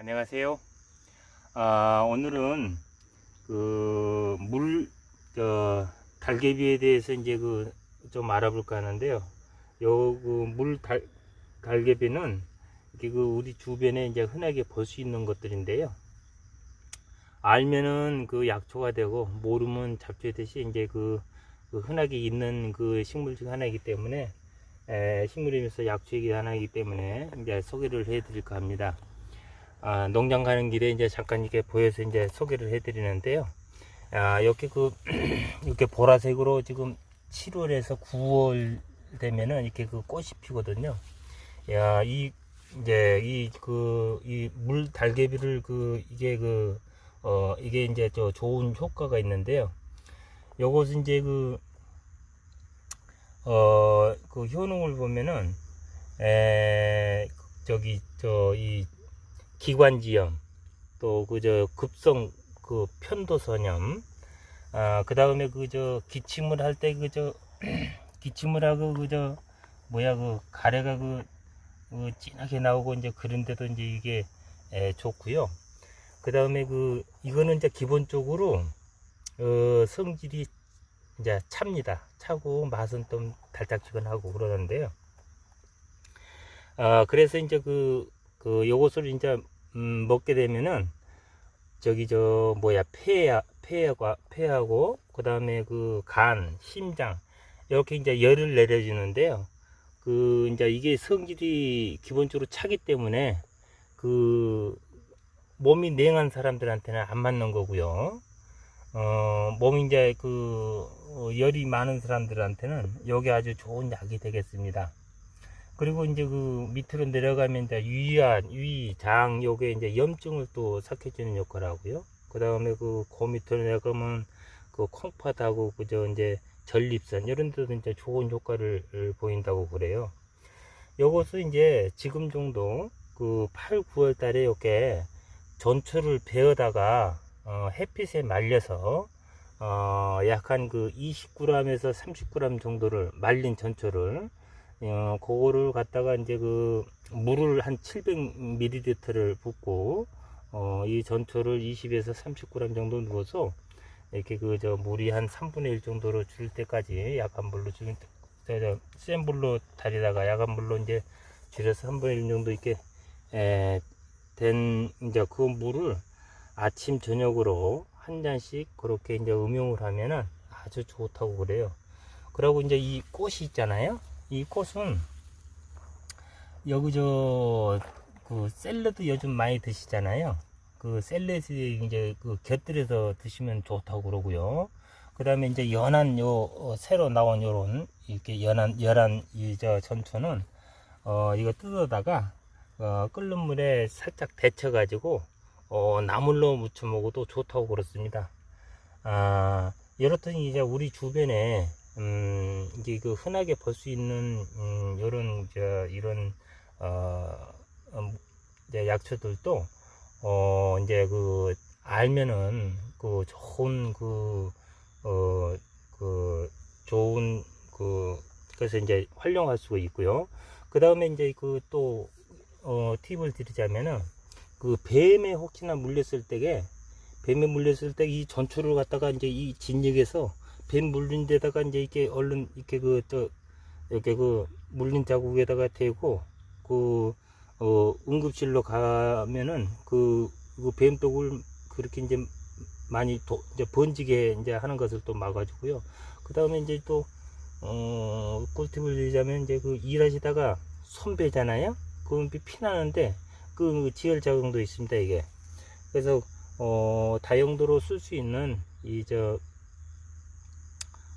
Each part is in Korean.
안녕하세요. 아, 오늘은 그 물, 저, 달개비에 대해서 이제 그 좀 알아볼까 하는데요. 요, 그물 달, 달개비는 이게 그 우리 주변에 이제 흔하게 볼 수 있는 것들인데요. 알면은 그 약초가 되고 모르면 잡초듯이 이제 그, 그 흔하게 있는 그 식물 중 하나이기 때문에 에, 식물이면서 약초이기 하나이기 때문에 이제 소개를 해드릴까 합니다. 아, 농장 가는 길에 이제 잠깐 이렇게 보여서 이제 소개를 해드리는데요. 아, 이렇게 그, 이렇게 보라색으로 지금 7월에서 9월 되면은 이렇게 그 꽃이 피거든요. 야, 이, 이제 이 그, 이 물 달개비를 그, 이게 그, 어, 이게 이제 저 좋은 효과가 있는데요. 요것은 이제 그, 어, 그 효능을 보면은, 에, 저기, 저, 이, 기관지염, 또 그저 급성 그 편도선염, 아, 그 다음에 그저 기침을 할 때 그저 기침을 하고 그저 뭐야 그 가래가 그, 그 진하게 나오고 이제 그런데도 이제 이게 에, 좋고요. 그 다음에 그 이거는 이제 기본적으로 어, 성질이 이제 찹니다. 차고 맛은 좀 달짝지근하고 그러는데요. 아, 그래서 이제 그, 그, 요것을 이제, 음, 먹게 되면은, 저기, 저, 뭐야, 폐야, 폐하고, 폐하고, 그 다음에 그 간, 심장, 이렇게 이제 열을 내려주는데요. 그, 이제 이게 성질이 기본적으로 차기 때문에, 그, 몸이 냉한 사람들한테는 안 맞는 거고요. 어, 몸이 이제 그, 어, 열이 많은 사람들한테는 여기 아주 좋은 약이 되겠습니다. 그리고 이제 그 밑으로 내려가면 이제 위안, 위, 장, 요게 이제 염증을 또 삭혀주는 역할을 하고요. 그 다음에 그, 그 밑으로 내려가면 그 콩팥하고 그저 이제 전립선, 이런 데도 이제 좋은 효과를 보인다고 그래요. 요것은 이제 지금 정도 그 8, 9월 달에 이렇게 전초를 베어다가 어, 햇빛에 말려서 어, 약한 그 20g에서 30g 정도를 말린 전초를 어, 그거를 갖다가 이제 그 물을 한 700ml를 붓고 어, 이 전초를 20에서 30g 정도 넣어서 이렇게 그 저 물이 한 3분의 1 정도로 줄 때까지 약한 물로 지금 저센 불로 달이다가 약한 물로 이제 줄여서 3분의 1 정도 이렇게 에, 된 이제 그 물을 아침 저녁으로 한 잔씩 그렇게 이제 음용을 하면은 아주 좋다고 그래요. 그리고 이제 이 꽃이 있잖아요. 이 꽃은 여기 저 그 샐러드 요즘 많이 드시잖아요. 그 샐러드 이제 그 곁들여서 드시면 좋다고 그러고요. 그 다음에 이제 연한 요 어, 새로 나온 요런 이렇게 연한 연한 이 저 전초는 어 이거 뜯어다가 어 끓는 물에 살짝 데쳐 가지고 어 나물로 무쳐 먹어도 좋다고 그렇습니다. 아 이렇더니 이제 우리 주변에 음, 이제 그 흔하게 볼 수 있는 음, 요런 저 이런 어, 음, 이제 약초들도 어 이제 그 알면은 그 좋은 그 어, 그 좋은 그 그래서 이제 활용할 수가 있고요. 그 다음에 이제 그 또 어, 팁을 드리자면은 그 뱀에 혹시나 물렸을 때에 뱀에 물렸을 때 이 전초를 갖다가 이제 이 진흙에서 뱀 물린 데다가 이제 이렇게 얼른 이렇게 그저 이렇게 그 물린 자국에다가 대고 그 어, 응급실로 가면은 그, 그 뱀독을 그렇게 이제 많이 도, 이제 번지게 이제 하는 것을 또 막아주고요. 그 다음에 이제 또, 어, 꿀팁을 드리자면 이제 그 일하시다가 손배잖아요? 그럼 피나는데 그 지혈 작용도 있습니다, 이게. 그래서, 어, 다용도로 쓸 수 있는 이 저,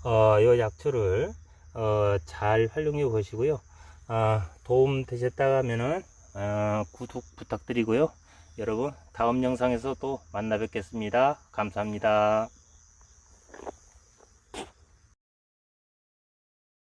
어, 요 약초를, 어, 잘 활용해 보시고요. 아, 도움 되셨다 하면은, 어, 구독 부탁드리고요. 여러분, 다음 영상에서 또 만나 뵙겠습니다. 감사합니다.